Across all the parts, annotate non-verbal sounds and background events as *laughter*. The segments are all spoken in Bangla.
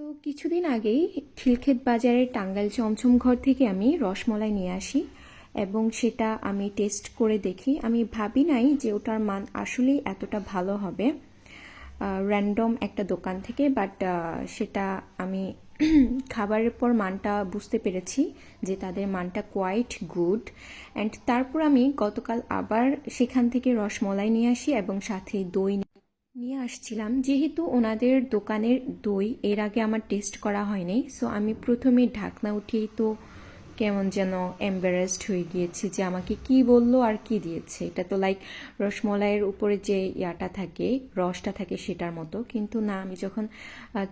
তো কিছুদিন আগেই খিলক্ষেত বাজারের টাঙ্গাইল চমচম ঘর থেকে আমি রসমলাই নিয়ে আসি এবং সেটা আমি টেস্ট করে দেখি। আমি ভাবি নাই যে ওটার মান আসলেই এতটা ভালো হবে। র্যান্ডম একটা দোকান থেকে বাট সেটা আমি *clears throat* খাবারের পর মানটা বুঝতে পেরেছি যে তাদের মানটা কোয়াইট গুড অ্যান্ড তারপর আমি গতকাল আবার সেখান থেকে রসমলাই নিয়ে আসি এবং সাথে দই নিয়ে আসছিলাম। যেহেতু ওনাদের দোকানের দই এর আগে আমার টেস্ট করা হয়নি সো আমি প্রথমে ঢাকনা উঠিয়েই তো কেমন যেন এম্বারেসড হয়ে গিয়েছি যে আমাকে কি বলল আর কি দিয়েছে। এটা তো লাইক রসমলাইয়ের উপরে যে ইয়াটা থাকে, রসটা থাকে সেটার মতো। কিন্তু না, আমি যখন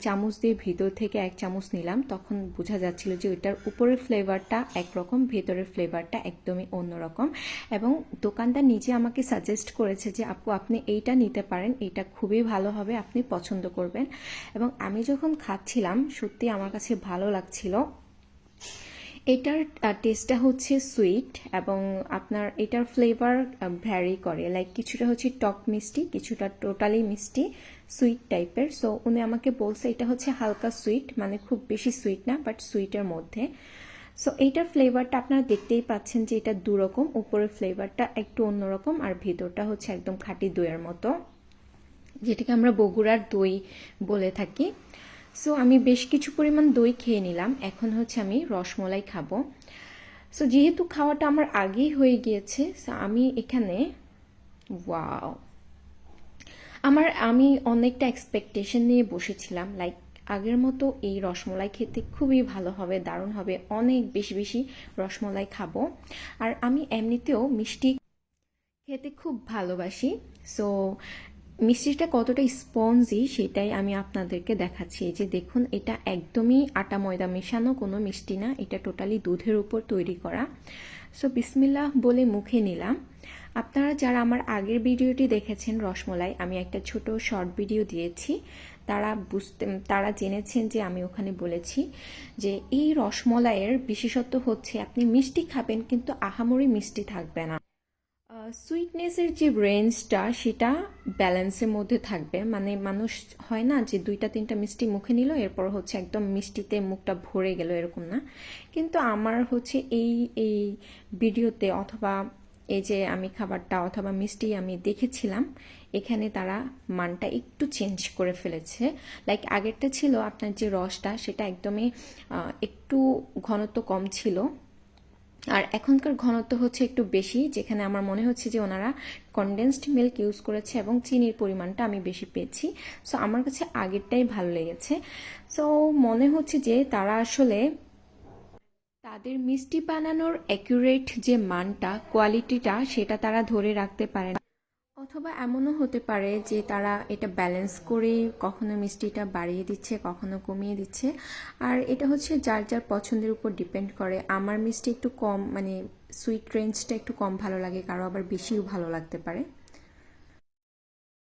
চামচ দিয়ে ভিতর থেকে এক চামচ নিলাম, তখন বোঝা যাচ্ছিল যে ওইটার উপরের ফ্লেভারটা একরকম, ভেতরের ফ্লেভারটা একদমই অন্যরকম। এবং দোকানদার নিজে আমাকে সাজেস্ট করেছে যে, আপু, আপনি এইটা নিতে পারেন এটা খুবই ভালো হবে, আপনি পছন্দ করবেন। এবং আমি যখন খাচ্ছিলাম, সত্যি আমার কাছে ভালো লাগছিল। এটার টেস্টটা হচ্ছে সুইট এবং আপনার এটার ফ্লেভার ভ্যারি করে। লাইক কিছুটা হচ্ছে টক মিষ্টি, কিছুটা টোটালি মিষ্টি সুইট টাইপের সো উনি আমাকে বলছে, এটা হচ্ছে হালকা সুইট মানে খুব বেশি সুইট না বাট সুইটের মধ্যে। সো এইটার ফ্লেভারটা আপনারা দেখতেই পাচ্ছেন যে এটা দুরকম, উপরের ফ্লেভারটা একটু অন্যরকম, আর ভেতরটা হচ্ছে একদম খাঁটি দইয়ের মতো, যেটাকে আমরা বগুড়ার দই বলে থাকি। সো আমি বেশ কিছু পরিমাণ দই খেয়ে নিলাম। এখন হচ্ছে আমি রসমলাই খাব। সো যেহেতু খাওয়াটা আমার আগেই হয়ে গিয়েছে সো আমি এখানে ওয়াও আমার, আমি অনেকটা এক্সপেকটেশন নিয়ে বসেছিলাম। লাইক আগের মতো এই রসমলাই খেতে খুবই ভালো হবে, দারুণ হবে। অনেক বেশি বেশি রসমলাই খাব। আর আমি এমনিতেও মিষ্টি খেতে খুব ভালোবাসি। সো মিষ্টিটা কতটা স্পঞ্জি সেটাই আমি আপনাদেরকে দেখাচ্ছি। যে দেখুন, এটা একদমই আটা ময়দা মেশানো কোনো মিষ্টি না, এটা টোটালি দুধের উপর তৈরি করা। সো, বিসমিল্লাহ বলে মুখে নিলাম। আপনারা যারা আমার আগের ভিডিওটি দেখেছেন রসমলাই, আমি একটা ছোট শর্ট ভিডিও দিয়েছি। তারা বুঝতে, তারা জেনেছেন যে আমি ওখানে বলেছি যে এই রসমলাইয়ের বিশেষত্ব হচ্ছে আপনি মিষ্টি খাবেন কিন্তু আহামরি মিষ্টি থাকবে না। সুইটনেসের যে রেঞ্জটা সেটা ব্যালেন্সের মধ্যে থাকবে। মানে মানুষ, হয় না যে দুইটা, তিনটা মিষ্টি মুখে নিল, এরপর হচ্ছে একদম মিষ্টিতে মুখটা ভরে গেল, এরকম না। কিন্তু আমার হচ্ছে এই এই ভিডিওতে অথবা এই যে আমি খাবারটা অথবা মিষ্টি আমি দেখেছিলাম, এখানে তারা মানটা একটু চেঞ্জ করে ফেলেছে। লাইক আগেরটা ছিল আপনার যে রসটা, সেটা একদমই একটু ঘনত্ব কম ছিল। আর এখনকার ঘনত্ব হচ্ছে একটু বেশি, যেখানে আমার মনে হচ্ছে যে ওনারা কনডেন্সড মিল্ক ইউজ করেছে এবং চিনির পরিমাণটা আমি বেশি পেয়েছি। সো আমার কাছে আগেরটাই ভালো লেগেছে। সো মনে হচ্ছে যে তারা আসলে তাদের মিষ্টি বানানোর অ্যাকুরেট যে মানটা কোয়ালিটিটা সেটা তারা ধরে রাখতে পারে অথবা এমনও হতে পারে যে তারা এটা ব্যালেন্স করে কখনো মিষ্টিটা বাড়িয়ে দিচ্ছে, কখনো কমিয়ে দিচ্ছে। আর এটা হচ্ছে যার যার পছন্দের উপর ডিপেন্ড করে। আমার মিষ্টি একটু কম মানে সুইট রেঞ্জটা একটু কম ভালো লাগে, কারও আবার বেশিও ভালো লাগতে পারে।